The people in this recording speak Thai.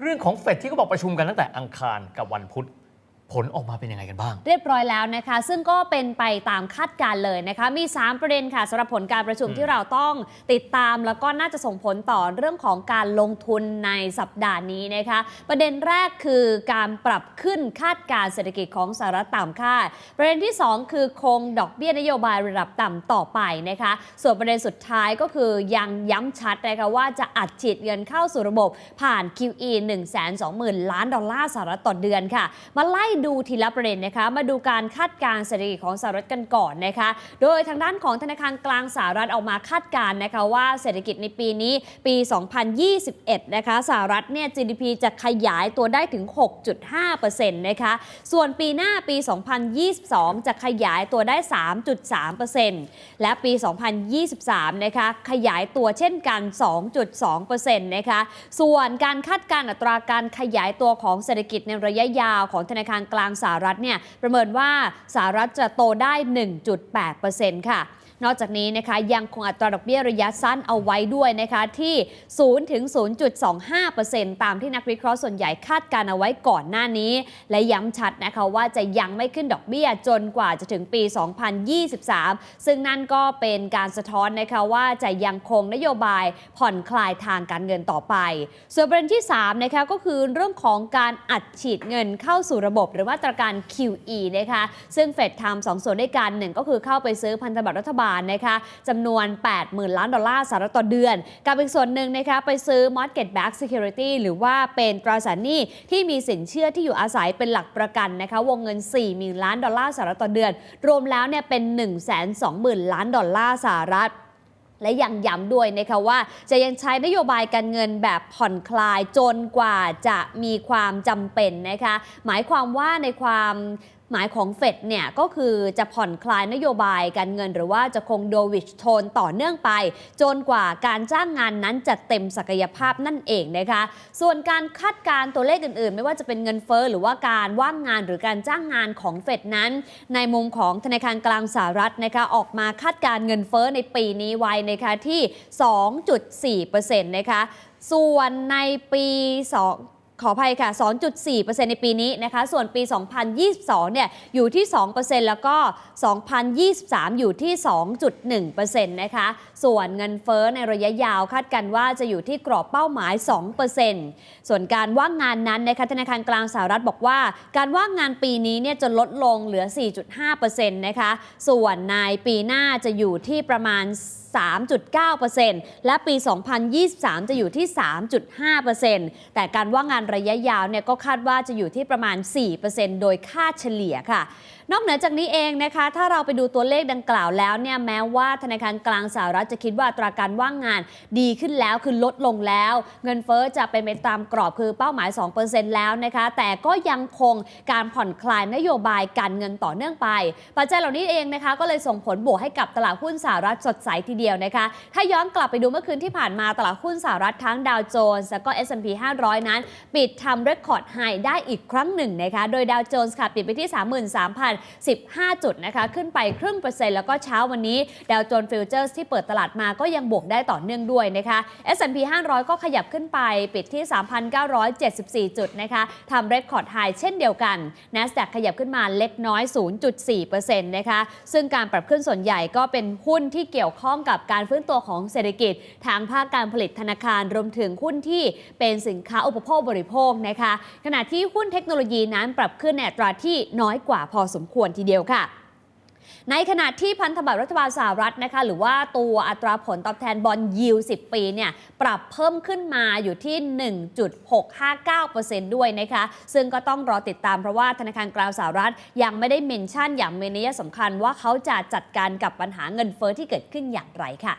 เรื่องของเฟดที่เขาบอกประชุมกันตั้งแต่อังคารกับวันพุธ ผลออกมาเป็นยังไงกันบ้าง เรียบร้อยแล้วนะคะ ซึ่งก็เป็นไปตามคาดการณ์เลยนะคะ มี 3 ประเด็นค่ะสำหรับผลการประชุมอืมที่เราต้องติดตาม แล้วก็น่าจะส่งผลต่อเรื่องของการลงทุนในสัปดาห์นี้นะคะ ประเด็นแรกคือการปรับขึ้นคาดการณ์เศรษฐกิจของสหรัฐต่ำคาด ประเด็นที่ 2 คือคงดอกเบี้ยนโยบายระดับต่ำต่อไปนะคะ ส่วนประเด็นสุดท้ายก็คือยังย้ำชัดนะคะว่าจะอัดฉีดเงินเข้าสู่ระบบผ่าน QE 1 2 0 0 0 0 ล้านดอลลาร์สหรัฐต่อเดือนค่ะ มาไล่ดูทีละประเด็นนะคะมาดูการคาดการณ์เศรษฐกิจของสหรัฐกันก่อนนะคะ โดยทางด้านของธนาคารกลางสหรัฐออกมาคาดการณ์นะคะว่าเศรษฐกิจในปีนี้ปี 2021 นะคะสหรัฐเนี่ย GDP จะขยายตัวได้ถึง 6.5%นะคะส่วนปีหน้าปี 2022 จะขยายตัวได้ 3.3%และปี 2023 นะคะขยายตัวเช่นกัน 2.2%นะคะส่วนการคาดการณ์อัตราการขยายตัวของเศรษฐกิจในระยะยาวของธนาคารกลางสหรัฐเนี่ยประเมินว่าสหรัฐจะโตได้ 1.8%ค่ะนอกจากนี้นะคะยังคงอัตราดอกเบี้ยระยะสั้นเอาไว้ด้วยนะคะที่0ถึง0.25%ตามที่นักวิเคราะห์ส่วนใหญ่คาดการเอาไว้ก่อนหน้านี้ และย้ำชัดนะคะว่าจะยังไม่ขึ้นดอกเบี้ยจนกว่าจะถึงปี 2023 ซึ่งนั่นก็เป็นการสะท้อนนะคะว่าจะยังคงนโยบายผ่อนคลายทางการเงินต่อไป ส่วนประเด็นที่3นะคะก็คือเรื่องของการอัดฉีดเงินเข้าสู่ระบบหรือมาตรการ QE นะคะซึ่งเฟดทำสองส่วนด้วยกันหนึ่งก็คือเข้าไปซื้อพันธบัตรรัฐบาลนะคะจำนวน 80,000 ล้านดอลลาร์สหรัฐต่อเดือน กับอีกส่วนหนึ่งนะคะไปซื้อ mortgage backed security หรือว่าเป็นตราสารหนี้ที่มีสินเชื่อที่อยู่อาศัยเป็นหลักประกันนะคะวงเงิน 40,000ล้านดอลลาร์สหรัฐต่อเดือน รวมแล้วเนี่ยเป็น 120,000 ล้านดอลลาร์สหรัฐ และยังย้ำด้วยนะคะว่าจะยังใช้นโยบายการเงินแบบผ่อนคลายจนกว่าจะมีความจำเป็นนะคะ หมายความว่าในความ หมายของเฟดเนี่ยก็คือจะผ่อนคลายนโยบายการเงิน หรือว่าจะคงโดวิชโทนต่อเนื่องไป จนกว่าการจ้างงานนั้นจะเต็มศักยภาพนั่นเองนะคะ ส่วนการคาดการ์ตัวเลขอื่นๆ ไม่ว่าจะเป็นเงินเฟ้อหรือว่าการว่างงานหรือการจ้างงานของเฟดนั้น ในมุมของธนาคารกลางสหรัฐนะคะออกมาคาดการเงินเฟ้อในปีนี้ไว้นะคะที่ 2.4%นะคะส่วนในปี 2 ขออภัยค่ะ 2.4%ในปีนี้นะคะ ส่วนปี 2022 เนี่ย อยู่ที่ 2%แล้วก็ 2023 อยู่ที่ 2.1%นะคะ ส่วนเงินเฟ้อในระยะยาวคาดกันว่าจะอยู่ที่กรอบเป้าหมาย 2%ส่วนการว่างงานนั้นนะคะ ธนาคารกลางสหรัฐบอกว่า การว่างงานปีนี้เนี่ยจะลดลงเหลือ 4.5%นะคะ ส่วนในปีหน้าจะอยู่ที่ประมาณ 3.9%และปี 2023 จะอยู่ที่ 3.5%แต่การว่างงานระยะยาวเนี่ยก็คาดว่าจะอยู่ที่ประมาณ 4%โดยค่าเฉลี่ยค่ะนอกเหนือจากนี้เองนะคะ ถ้าเราไปดูตัวเลขดังกล่าวแล้วเนี่ยแม้ว่าธนาคารกลางสหรัฐจะคิดว่าตราการว่างงานดีขึ้นแล้วคือลดลงแล้ว เงินเฟ้อจะเป็นไปตามกรอบคือเป้าหมาย 2%แล้วนะคะ แต่ก็ยังคงการผ่อนคลายนโยบายการเงินต่อเนื่องไป ปัจจัยเหล่านี้เองนะคะ ก็เลยส่งผลบวกให้กับตลาดหุ้นสหรัฐสดใสทีเดียวนะคะ ถ้าย้อนกลับไปดูเมื่อคืนที่ผ่านมาตลาดหุ้นสหรัฐทั้งดาวโจนส์แล้วก็ S&P 500 นั้น ปิดทำเรคคอร์ดไฮได้อีกครั้งหนึ่งนะคะ โดยดาวโจนส์ค่ะปิดไปที่ 33,000 15 จุดนะคะ ขึ้นไปครึ่งเปอร์เซ็นต์แล้วก็เช้าวันนี้ดาวโจนส์ฟิวเจอร์สที่เปิดตลาดมาก็ยังบวกได้ต่อเนื่องด้วยนะคะ S&P 500 ก็ขยับขึ้นไปปิดที่ 3,974 จุดนะคะทำเรคคอร์ดไฮเช่นเดียวกัน NASDAQ ขยับขึ้นมาเล็กน้อย 0.4%นะคะ ซึ่งการปรับขึ้นส่วนใหญ่ก็เป็นหุ้นที่เกี่ยวข้องกับการฟื้นตัวของเศรษฐกิจ ทางภาคการผลิตธนาคารรวมถึงหุ้นที่เป็นสินค้าอุปโภคบริโภคนะคะ ขณะที่หุ้นเทคโนโลยีนั้นปรับขึ้นในอัตราที่น้อยกว่าพอสมควรทีเดียวค่ะในขณะที่พันธบัตรรัฐบาลสหรัฐนะคะหรือว่าตัวอัตราผลตอบแทนบอลยิว 10 ปีเนี่ยปรับเพิ่มขึ้นมาอยู่ที่ 1.659%ด้วยนะคะ ซึ่งก็ต้องรอติดตามเพราะว่าธนาคารกลางสหรัฐยังไม่ได้เมนชั่นอย่างมีนัยสำคัญว่าเขาจะจัดการกับปัญหาเงินเฟ้อที่เกิดขึ้นอย่างไรค่ะ